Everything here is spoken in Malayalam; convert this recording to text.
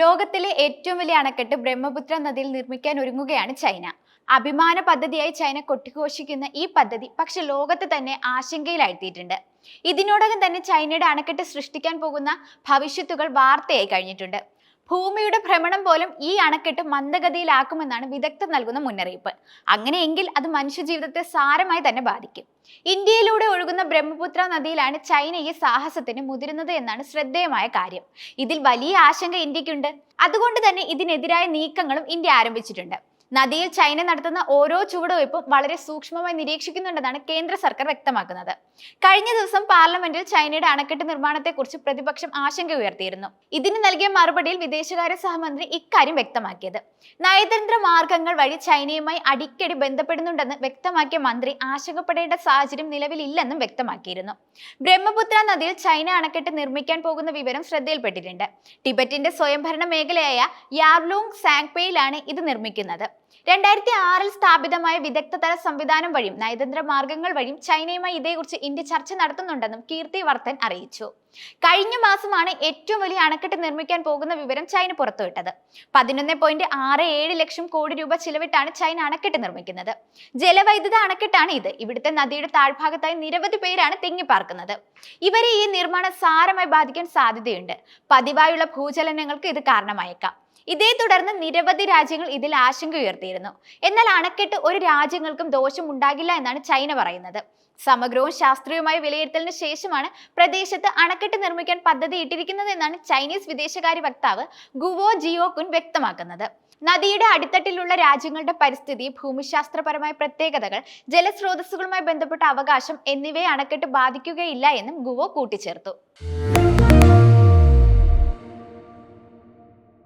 ലോകത്തിലെ ഏറ്റവും വലിയ അണക്കെട്ട് ബ്രഹ്മപുത്ര നദിയിൽ നിർമ്മിക്കാൻ ഒരുങ്ങുകയാണ് ചൈന. അഭിമാന പദ്ധതിയായി ചൈന കൊട്ടിഘോഷിക്കുന്ന ഈ പദ്ധതി പക്ഷെ ലോകത്ത് തന്നെ ആശങ്കയിലാഴ്ത്തിയിട്ടുണ്ട്. ഇതിനോടകം തന്നെ ചൈനയുടെ അണക്കെട്ട് സൃഷ്ടിക്കാൻ പോകുന്ന ഭവിഷ്യത്തുകൾ വാർത്തയായി കഴിഞ്ഞിട്ടുണ്ട്. ഭൂമിയുടെ ഭ്രമണം പോലും ഈ അണക്കെട്ട് മന്ദഗതിയിലാക്കുമെന്നാണ് വിദഗ്ധർ നൽകുന്ന മുന്നറിയിപ്പ്. അങ്ങനെയെങ്കിൽ അത് മനുഷ്യജീവിതത്തെ സാരമായി തന്നെ ബാധിക്കും. ഇന്ത്യയിലൂടെ ഒഴുകുന്ന ബ്രഹ്മപുത്ര നദിയിലാണ് ചൈന ഈ സാഹസത്തിന് മുതിരുന്നത് എന്നാണ് ശ്രദ്ധേയമായ കാര്യം. ഇതിൽ വലിയ ആശങ്ക ഇന്ത്യക്കുണ്ട് അതുകൊണ്ട് തന്നെ ഇതിനെതിരായ നീക്കങ്ങളും ഇന്ത്യ ആരംഭിച്ചിട്ടുണ്ട്. നദിയിൽ ചൈന നടത്തുന്ന ഓരോ ചുവടുവയ്പും വളരെ സൂക്ഷ്മമായി നിരീക്ഷിക്കുന്നുണ്ടെന്നാണ് കേന്ദ്ര സർക്കാർ വ്യക്തമാക്കുന്നത്. കഴിഞ്ഞ ദിവസം പാർലമെന്റിൽ ചൈനയുടെ അണക്കെട്ട് നിർമ്മാണത്തെക്കുറിച്ച് പ്രതിപക്ഷം ആശങ്ക ഉയർത്തിയിരുന്നു. ഇതിന് നൽകിയ മറുപടിയിൽ വിദേശകാര്യ സഹമന്ത്രി ഇക്കാര്യം വ്യക്തമാക്കിയത്. നയതന്ത്ര മാർഗങ്ങൾ വഴി ചൈനയുമായി അടിക്കടി ബന്ധപ്പെടുന്നുണ്ടെന്ന് വ്യക്തമാക്കിയ മന്ത്രി ആശങ്കപ്പെടേണ്ട സാഹചര്യം നിലവിലില്ലെന്നും വ്യക്തമാക്കിയിരുന്നു. ബ്രഹ്മപുത്ര നദിയിൽ ചൈന അണക്കെട്ട് നിർമ്മിക്കാൻ പോകുന്ന വിവരം ശ്രദ്ധയിൽപ്പെട്ടിട്ടുണ്ട്. ടിബറ്റിന്റെ സ്വയംഭരണ മേഖലയായ യാർലൂങ് സാങ്പേയിലാണ് ഇത് നിർമ്മിക്കുന്നത്. രണ്ടായിരത്തി ആറിൽ സ്ഥാപിതമായ വിദഗ്ധതല സംവിധാനം വഴിയും നയതന്ത്ര മാർഗങ്ങൾ വഴിയും ചൈനയുമായി ഇതേക്കുറിച്ച് ഇന്ത്യ ചർച്ച നടത്തുന്നുണ്ടെന്നും കീർത്തി വർദ്ധൻ അറിയിച്ചു. കഴിഞ്ഞ മാസമാണ് ഏറ്റവും വലിയ അണക്കെട്ട് നിർമ്മിക്കാൻ പോകുന്ന വിവരം ചൈന പുറത്തുവിട്ടത്. പതിനൊന്ന് പോയിന്റ് ആറ് ഏഴ് ലക്ഷം കോടി രൂപ ചിലവിട്ടാണ് ചൈന അണക്കെട്ട് നിർമ്മിക്കുന്നത്. ജലവൈദ്യുത അണക്കെട്ടാണ് ഇത്. ഇവിടുത്തെ നദിയുടെ താഴ്ഭാഗത്തായി നിരവധി പേരാണ് തിങ്ങിപ്പാർക്കുന്നത്. ഇവരെ ഈ നിർമ്മാണം സാരമായി ബാധിക്കാൻ സാധ്യതയുണ്ട്. പതിവായുള്ള ഭൂചലനങ്ങൾക്ക് ഇത് കാരണമായേക്കാം. ഇതേ തുടർന്ന് നിരവധി രാജ്യങ്ങൾ ഇതിൽ ആശങ്ക ഉയർത്തിയിരുന്നു. എന്നാൽ അണക്കെട്ട് ഒരു രാജ്യങ്ങൾക്കും ദോഷം ഉണ്ടാകില്ല എന്നാണ് ചൈന പറയുന്നത്. സമഗ്രവും ശാസ്ത്രീയവുമായ വിലയിരുത്തലിന് ശേഷമാണ് പ്രദേശത്ത് അണക്കെട്ട് നിർമ്മിക്കാൻ പദ്ധതി ഇട്ടിരിക്കുന്നത് എന്നാണ് ചൈനീസ് വിദേശകാര്യ വക്താവ് ഗുവോ ജിയോ കുൻ വ്യക്തമാക്കുന്നത്. നദിയുടെ അടിത്തട്ടിലുള്ള രാജ്യങ്ങളുടെ പരിസ്ഥിതി ഭൂമിശാസ്ത്രപരമായ പ്രത്യേകതകൾ ജലസ്രോതസ്സുകളുമായി ബന്ധപ്പെട്ട അവകാശം എന്നിവയെ അണക്കെട്ട് ബാധിക്കുകയില്ല എന്നും ഗുവോ കൂട്ടിച്ചേർത്തു.